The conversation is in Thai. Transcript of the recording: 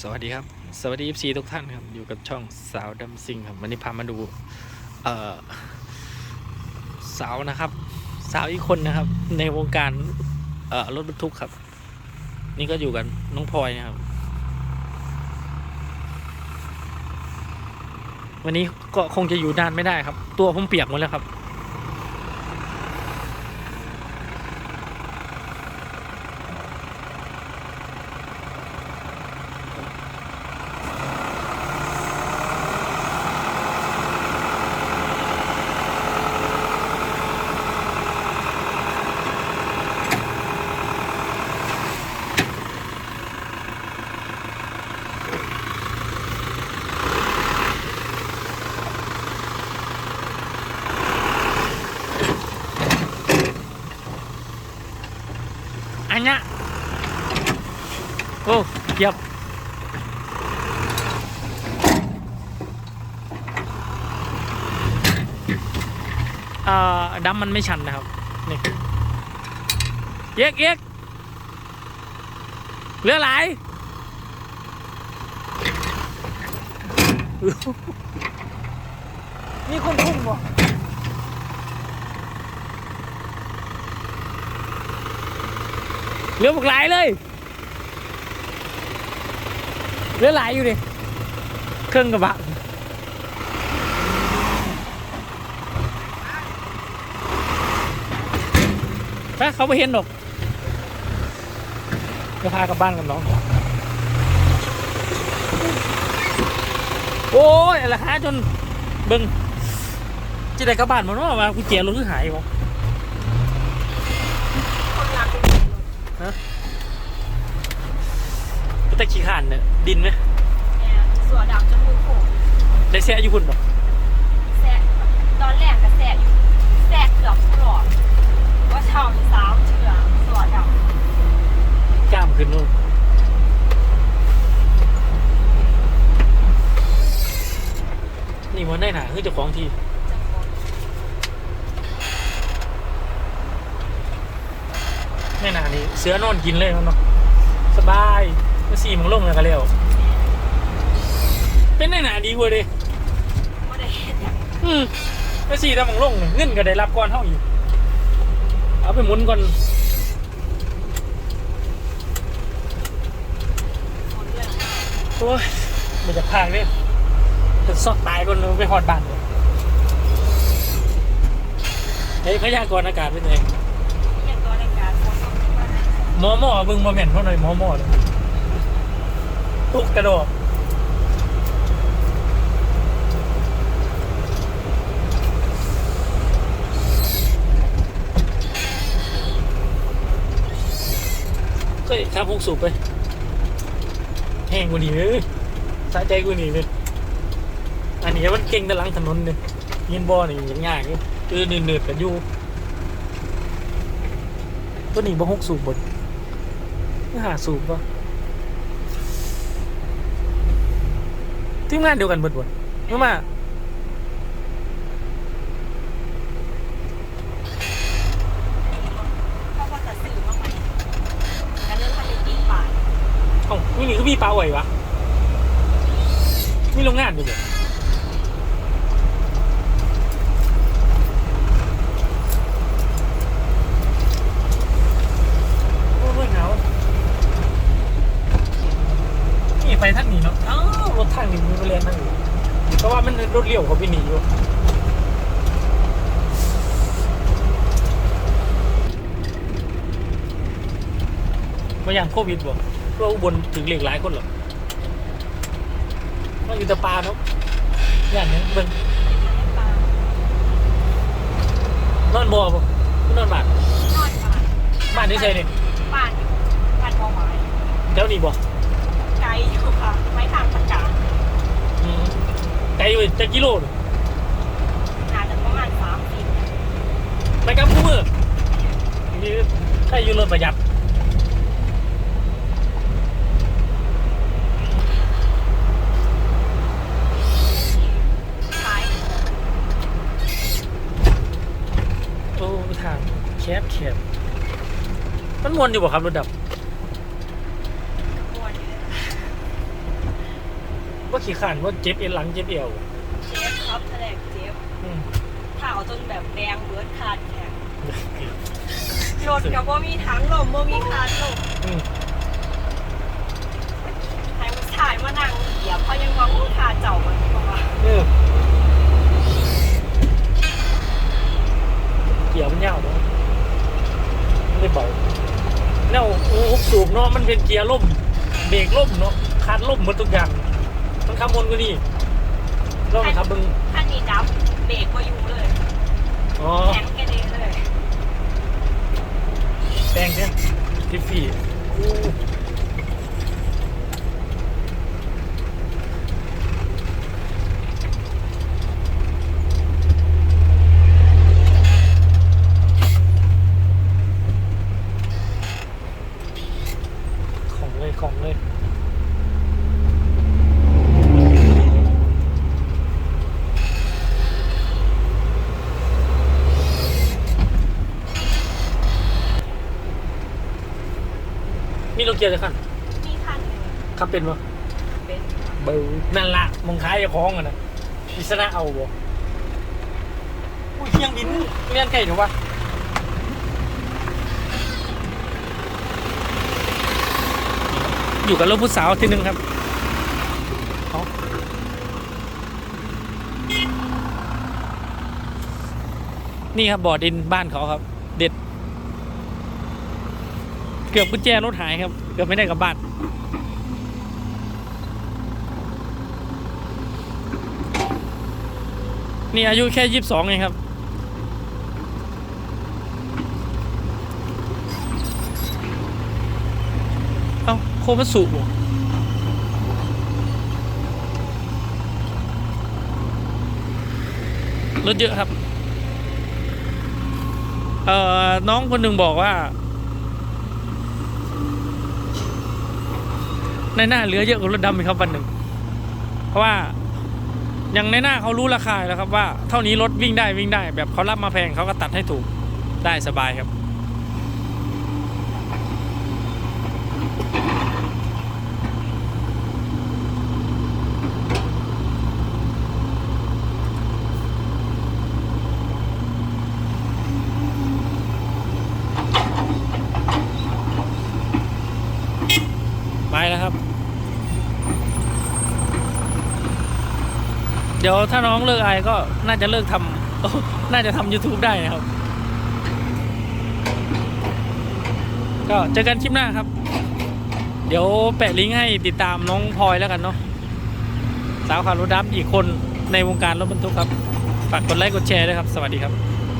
สวัสดีครับ สวัสดี FC ทุกท่านครับ อยู่กับช่องสาวดัมซิงครับ วันนี้พามาดู เอ่อ สาวนะครับ สาวอีกคนนะครับ ในวงการ เอ่อ รถบรรทุกครับ นี่ก็อยู่กันน้องพลอยนะครับ วันนี้ก็คงจะอยู่นานไม่ได้ครับ ตัวผมเปียกหมดแล้วครับ อันเนี้ย โอ้เยียบเอ่อดัมมันไม่ชันนะครับ นี่เอ็กเอ็กเหลือหลายนี่คนพุ่งบ่เหลือบักหลายเลย เหลือหลายอยู่ดิเครื่องกระบะถ้าเขาไม่เห็นหรอกจะพากลับบ้านกับน้อง โอ้ยอะไรฮะจนเบิ้งจะได้กลับบ้านมันว่ามากุญแจรถหรือหายวะ ตะขี้ขานเนี่ยดินไหมเนี่ยสัวดำจมูกโผล่ได้แซ่อยู่คุณปะแซะตอนแรกก็แซะอยู่แซะเกือบตลอดว่าเช่าสาวเชื่อสัวดกล้ามขึ้นนู่นนี่มันได้หนาคือเจ้าของทีำจังหวัดแม่หนานี่เสือนอนกินเลยมันเนาะสบาย มาสี่มึงลงแล้วก็เร็วเป็นได้หนาดีกว่าเดิไม่ได้เห็นอย่างอืมมาสี่ถ้ามึงลงเงินก็ได้รับก่อนเท่าอยู่เอาไปหมุนก่อนคนเรื่องโอ้ยมันจะพากเนี่ยจะซอกตายก่อนเลยไปหอดบ้านเลยเฮ้ยพยากรณ์อากาศเป็นไงย่างตัวรายการคนต้องคิดว่าหมอหมอเบิ่งมาแม่นเท่าไหร่หมอหมอเลย ตุกกระโดดก็ข้ามพงสูบไป แห้งกว่านี้เลยสะใจกว่านี้เลยอันนี้มันเก่งแต่หลังถนนเลยยินบอนี่ยังยากอยู่คือเนืดๆกันอยู่ตัวนี้บ่หกสูบบนไม่หาสูบปะ ทีมงานเดียวกันเบิดบนเมื่อมาเขาก็จะสื่อมาใหม่การเรื่องผลิตอีกฝ่า เอ้านี่นี่คือมีปลาไหววะนี่โรงงานดูเลยโอ้ยหนาวนี่ไปทางนี้เนาะอ้าวรถทางนี้มีไปเรียนทางนี้ เพราะว่ามันรถเลี้ยวเขาไปหนีอยู่มาอย่างโควิดบ่ก็อุบลถึงเหล็กหลายคนหรอกมันอยู่แต่ปลาเนาะอย่างนี้เบิ่งปลานอนบ่อบ่นอนบ้านนอนบ้านบ้านนี่ใช่นี่บ้านอยู่บ้านมอไม้แถวนี้บ่ไกลอยู่ค่ะ ไม่ทางประกาศ อืมไกลไปจะกิโลนี่อาจจะประมาณสามสิบไปกับคู่มือนี่ใครอยู่รถประหยัดขายโอ้ทางแคบแคบมันมวนอยู่บ่ครับรถดับ มวนอยู่เลย ว่า ขี้ขันว่าเจ็บเอ็นหลังเจ็บเอวเจ็บครับแถลงเจ็บอืมข่าวจนแบบแดงเบิร์ดคาดแข็งรถกับว่ามีทั้งลมว่ามีคาดลมอืมให้ผู้ชายมานั่งเหยียบเขายังว่าผู้ขาเจ้ามันบอกว่าเออเกี่ยวมันยาวเนาะไม่ได้เบาแนวโอ้หกสูบเนาะมันเป็นเกียร์ล่มเบรกล่มเนาะคาดล่มหมดทุกอย่าง มันขับมนก็นี่ลองขับมึงท่านนี้ดับเบรกก็อยู่เลยอ๋อ แข็งกระเด็นเลยแดงเนี่ยทิฟฟี่อู้ของเลยของเลย มีโลเกียร์จะขันมีคันหนึ่งขับเป็นปะเป็นเบอร์นั่นละมองท้ายจะคล้องกันนะพิศนาเอาบ่อุ้ยเคียงบินเลี้ยนไก่เถอะวะอยู่กับรถผู้สาวทีหนึ่งครับเอานี่ครับบ่อดินบ้านเขาครับ เด็ด เกือบกุญแจรถหายครับ เกือบไม่ได้กลับบ้านนี่อายุแค่ยี่สิบสองเองครับ เอ้า โคมัสุบรถเยอะครับ เอ่อ น้องคนหนึ่งบอกว่า ในหน้าเหลือเยอะกว่ารถดำอีกครับวันหนึ่ง เพราะว่าอย่างในหน้าเขารู้ราคาแล้วครับว่า เท่านี้รถวิ่งได้วิ่งได้ แบบเขารับมาแพงเขาก็ตัดให้ถูกได้สบายครับ ไปแล้วครับ เดี๋ยวถ้าน้องเลิกไอายก็น่าจะเลิกทำน่าจะทำ YouTube ได้นะครับ ก็เจอกันคลิปหน้าครับ เดี๋ยวแปะลิงก์ให้ติดตามน้องพลอยแล้วกันเนาะสาวขับรถดับอีกคนในวงการรถบรรทุกครับ ฝากกดไลค์กดแชร์ด้วยครับ สวัสดีครับ